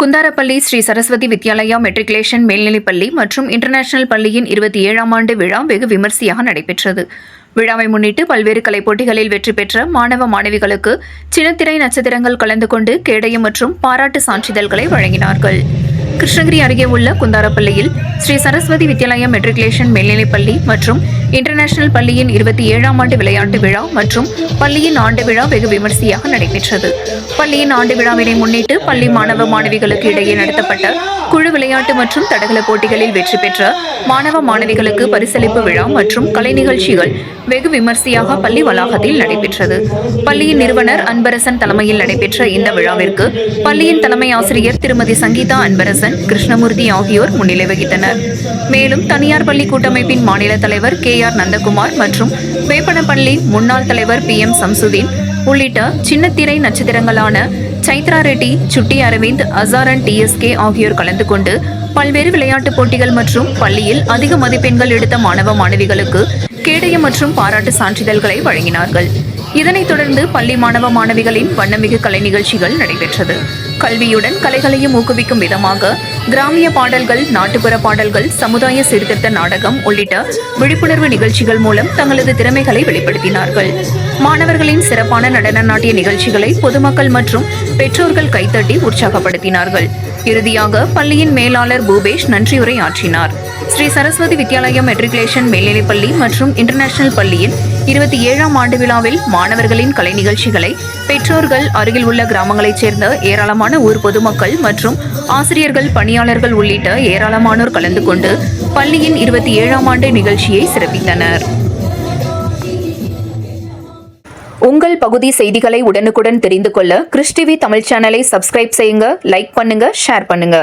Kundarapalli Sri Saraswati Vidyalaya matriculation மேல்நிலைப்பள்ளி மற்றும் international பள்ளியின் இருபத்தி ஏழாம் ஆண்டு விழா வெகு விமர்சையாக நடைபெற்றது. விழாவை முன்னிட்டு பல்வேறு கலைப் போட்டிகளில் வெற்றி பெற்ற மாணவ மாணவிகளுக்கு சின்னத்திரை நட்சத்திரங்கள் கலந்து கொண்டு கேடயம் மற்றும் பாராட்டு சான்றிதழ்களை வழங்கினார்கள். கிருஷ்ணகிரி அருகே உள்ள குந்தாரப்பள்ளியில் ஸ்ரீ சரஸ்வதி வித்யாலயா மெட்ரிகுலேஷன் மேல்நிலைப்பள்ளி மற்றும் இன்டர்நேஷனல் பள்ளியின் இருபத்தி ஏழாம் ஆண்டு விளையாட்டு விழா மற்றும் பள்ளியின் ஆண்டு விழா வெகு விமர்சையாக நடைபெற்றது. பள்ளியின் ஆண்டு விழாவினை முன்னிட்டு பள்ளி மாணவ மாணவிகளுக்கு இடையே நடத்தப்பட்ட குழு விளையாட்டு மற்றும் தடகள போட்டிகளில் வெற்றி பெற்ற மாணவ மாணவிகளுக்கு பரிசளிப்பு விழா மற்றும் கலை நிகழ்ச்சிகள் வெகு விமர்சையாக பள்ளி வளாகத்தில் நடைபெற்றது. பள்ளியின் நிறுவனர் அன்பரசன் தலைமையில் நடைபெற்ற இந்த விழாவிற்கு பள்ளியின் தலைமை ஆசிரியர் திருமதி சங்கீதா அன்பரசன் கிருஷ்ணமூர்த்தி ஆகியோர் முன்னிலை வகித்தனர். மேலும் தனியார் பள்ளி கூட்டமைப்பின் மாநில தலைவர் கே ஆர் நந்தகுமார் மற்றும் வேப்பனப்பள்ளி முன்னாள் தலைவர் பி எம் சம்சுதீன் உள்ளிட்ட சின்னத்திரை நட்சத்திரங்களான சைத்ரா ரெட்டி சுட்டி அரவிந்த் அசாரன் டிஎஸ்கே ஆகியோர் கலந்து கொண்டு பல்வேறு விளையாட்டுப் போட்டிகள் மற்றும் பள்ளியில் அதிக மதிப்பெண்கள் எடுத்த மாணவ மாணவிகளுக்கு கேடயம் மற்றும் பாராட்டு சான்றிதழ்களை வழங்கினார்கள். இதனைத் தொடர்ந்து பள்ளி மாணவ மாணவிகளின் வண்ணமிகு கலை நிகழ்ச்சிகள் நடைபெற்றது. கல்வியுடன் கலைகளையும் ஊக்குவிக்கும் விதமாக கிராமிய பாடல்கள் நாட்டுப்புற பாடல்கள் சமுதாய சீர்திருத்த நாடகம் உள்ளிட்ட விழிப்புணர்வு நிகழ்ச்சிகள் மூலம் தங்களது திறமைகளை வெளிப்படுத்தினார்கள். மாணவர்களின் சிறப்பான நடன நாட்டிய நிகழ்ச்சிகளை பொதுமக்கள் மற்றும் பெற்றோர்கள் கைத்தட்டி உற்சாகப்படுத்தினார்கள். இறுதியாக பள்ளியின் மேலாளர் பூபேஷ் நன்றியுரை ஆற்றினார். ஸ்ரீ சரஸ்வதி வித்யாலயம் மெட்ரிகுலேஷன் மேல்நிலைப்பள்ளி மற்றும் இன்டர்நேஷனல் பள்ளியின் இருபத்தி ஏழாம் ஆண்டு விழாவில் மாணவர்களின் கலை நிகழ்ச்சிகளை பெற்றோர்கள் அருகில் உள்ள கிராமங்களைச் சேர்ந்த ஏராளமான ஊர் பொதுமக்கள் மற்றும் ஆசிரியர்கள் பணியாளர்கள் உள்ளிட்ட ஏராளமானோர் கலந்து கொண்டு பள்ளியின் இருபத்தி ஏழாம் ஆண்டு நிகழ்ச்சியை சிறப்பித்தனர். உங்கள் பகுதி செய்திகளை உடனுக்குடன் தெரிந்து கொள்ள கிறிஸ்டிவி தமிழ் சேனலை சப்ஸ்கிரைப் செய்யுங்க லைக் பண்ணுங்க ஷேர் பண்ணுங்க.